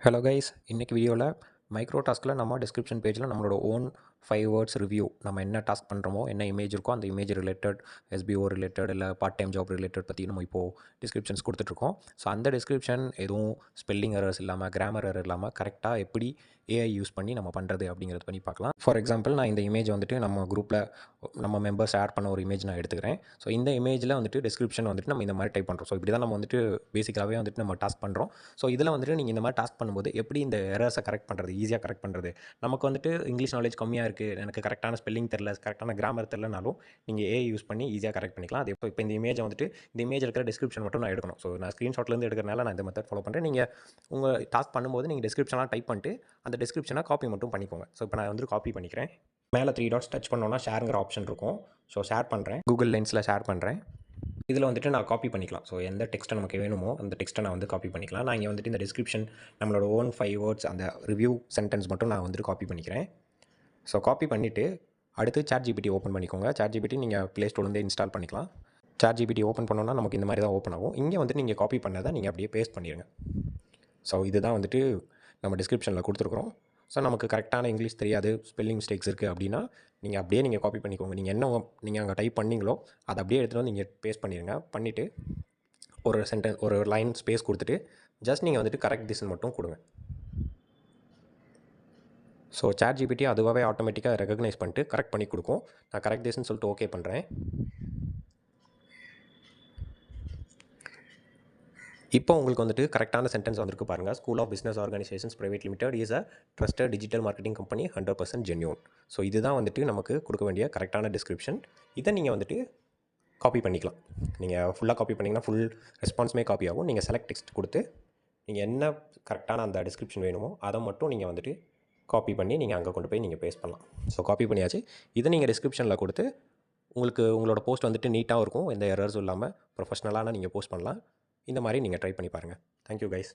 Hello guys இன்றைக்கி வீடியோவில் micro டாஸ்கில் நம்ம டிஸ்கிரிப்ஷன் பேஜில் நம்மளோட ஓன் ஃபைவ் வேர்ட்ஸ் ரிவ்யூ நம்ம என்ன டாஸ்க் பண்ணுறோமோ என்ன இமேஜ் இருக்கோ அந்த இமேஜ் ரிலேட்டட் எஸ்பிஓ ரிலேட்டட் இல்லை பார்ட் டைம் ஜாப் ரிலேட்டட் பற்றி நம்ம இப்போது டிஸ்கிரிப்ஷன்ஸ் கொடுத்துட்ருக்கோம் ஸோ அந்த டிஸ்கிரிப்ஷன் எதுவும் ஸ்பெல்லிங் எரர்ஸ் இல்லாமல் கிராமர் எரர் இல்லாமல் கரெக்டாக எப்படி ஏஐ யூஸ் பண்ணி நம்ம பண்ணுறது அப்படிங்கிறது பண்ணி பார்க்கலாம். ஃபார் எக்ஸாம்பிள் நான் இந்த இமேஜ் வந்துட்டு நம்ம குரூப்பில் நம்ம மெம்பர்ஸ் ஆட் பண்ண ஒரு இமேஜ் நான் எடுத்துக்கிறேன். ஸோ இந்த இமேஜில் வந்துட்டு டிஸ்கிரிப்ஷன் வந்துட்டு நம்ம இந்த மாதிரி டைப் பண்ணுறோம் ஸோ இப்படி தான் நம்ம வந்துட்டு பேசிக்காகவே வந்துட்டு நம்ம டாஸ்க் பண்ணுறோம் ஸோ இதில் வந்துட்டு நீங்கள் இந்த மாதிரி டாஸ்க் பண்ணும்போது எப்படி இந்த எரர்ஸை கரெக்ட் பண்ணுறது ஈஸியாக கரெக்ட் பண்ணுறது நமக்கு வந்துட்டு இங்கிலீஷ் நாலேஜ் கம்மியாக இருக்குது எனக்கு கரெக்டான ஸ்பெல்லிங் தெரில கரெக்டான கிராமர் தெரிலனாலும் நீங்கள் ஏஐ யூஸ் பண்ணி ஈஸியாக கரெக்ட் பண்ணிக்கலாம். அது இப்போ இப்போ இந்த இமேஜை வந்துட்டு இந்த இமேஜ் இருக்கிற டிஸ்கிரிப்ஷன் மட்டும் நான் எடுக்கணும். ஸோ நான் ஸ்க்ரீன்ஷாட்லேருந்து எடுக்கிறனால நான் இந்த மெத்தட் ஃபாலோ பண்ணுறேன் நீங்கள் உங்கள் டாஸ்க் பண்ணும்போது நீங்கள் டிஸ்கிரிப்ஷன்லாம் டைப் பண்ணிட்டு அந்த டிஸ்கிரிப்ஷனை காப்பி மட்டும் பண்ணிக்கோங்க. ஸோ இப்போ நான் வந்து காப்பி பண்ணிக்கிறேன். மேலே த்ரீ டாட்ஸ் டச் பண்ணோன்னா ஷேருங்கிற ஆப்ஷன் இருக்கும். ஸோ ஷேர் பண்ணுறேன் கூகுள் லென்ஸில் ஷேர் பண்ணுறேன் இதில் வந்துட்டு நான் காப்பி பண்ணிக்கலாம். ஸோ எந்த டெக்ஸ்ட்டை நமக்கு வேணுமோ அந்த டெக்ஸ்ட்டை நான் வந்து காப்பி பண்ணிக்கலாம். நான் இங்கே வந்துட்டு இந்த டிஸ்கிரிப்ஷன் நம்மளோட ஓன் ஃபைவ் வேர்ட்ஸ் அந்த ரிவ்யூ சென்டென்ஸ் மட்டும் நான் வந்துட்டு காப்பி பண்ணிக்கிறேன். ஸோ காப்பி பண்ணிவிட்டு அடுத்து சார்ஜ் ஜிபிடி ஓப்பன் பண்ணிக்கோங்க சார்ஜ் ஜிபிடி நீங்கள் ப்ளே ஸ்டோர்லேருந்து இன்ஸ்டால் பண்ணிக்கலாம். சாட் ஜிபிடி ஓப்பன் பண்ணோன்னா நமக்கு இந்த மாதிரி தான் ஓப்பன் ஆகும். இங்கே வந்துட்டு நீங்கள் காப்பி பண்ணதை நீங்கள் அப்படியே பேஸ்ட் பண்ணிடுங்க ஸோ இதுதான் வந்துட்டு நம்ம டிஸ்கிரிப்ஷனில் கொடுத்துருக்குறோம். ஸோ நமக்கு கரெக்டான இங்கிலீஷ் தெரியாது ஸ்பெல்லிங் மிஸ்டேக்ஸ் இருக்குது அப்படின்னா நீங்கள் அப்படியே நீங்கள் காப்பி பண்ணிக்கோங்க. நீங்கள் என்ன நீங்கள் அங்கே டைப் பண்ணீங்களோ அதை அப்படியே எடுத்துகிட்டு வந்து நீங்கள் பேஸ்ட் பண்ணிடுங்க பண்ணிவிட்டு ஒரு சென்டென்ஸ் ஒரு லைன் ஸ்பேஸ் கொடுத்துட்டு ஜஸ்ட் நீங்கள் வந்துட்டு கரெக்ட் திஸ்ன்னு மட்டும் கொடுங்க. ஸோ சேட் ஜிபிடி அதுவாகவே ஆட்டோமேட்டிக்காக ரெகக்னைஸ் பண்ணிட்டு கரெக்ட் பண்ணி கொடுக்கும். நான் கரெக்ட் திஸ்ன்னு சொல்லிட்டு ஓகே பண்ணுறேன் இப்போ உங்களுக்கு வந்துட்டு கரெக்டான சென்டென்ஸ் வந்திருக்கு பாருங்கள் school of business organisations private limited is a trusted digital marketing company hundred percent genuine so இதுதான் வந்துட்டு நமக்கு கொடுக்க வேண்டிய கரெக்டான டிஸ்கிரிப்ஷன் இதை நீங்கள் வந்துட்டு காப்பி பண்ணிக்கலாம். நீங்கள் ஃபுல்லாக காப்பி பண்ணிங்கன்னா ஃபுல் ரெஸ்பான்ஸுமே காப்பி ஆகும். நீங்கள் செலக்ட் டெக்ஸ்ட் கொடுத்து நீங்கள் என்ன கரெக்டான அந்த டிஸ்கிரிப்ஷன் வேணுமோ அதை மட்டும் நீங்கள் வந்துட்டு காப்பி பண்ணி நீங்கள் அங்கே கொண்டு போய் நீங்கள் பேஸ்ட் பண்ணலாம். ஸோ காப்பி பண்ணியாச்சு. இதை நீங்கள் டிஸ்கிரிப்ஷனில் கொடுத்து உங்களுக்கு உங்களோட போஸ்ட் வந்துட்டு நீட்டாகவும் இருக்கும். எந்த எரர்ஸும் இல்லாமல் ப்ரொஃபஷ்னலான நீங்கள் போஸ்ட் பண்ணலாம். இந்த மாதிரி நீங்கள் ட்ரை பண்ணி பாருங்கள் தேங்க்யூ கைஸ்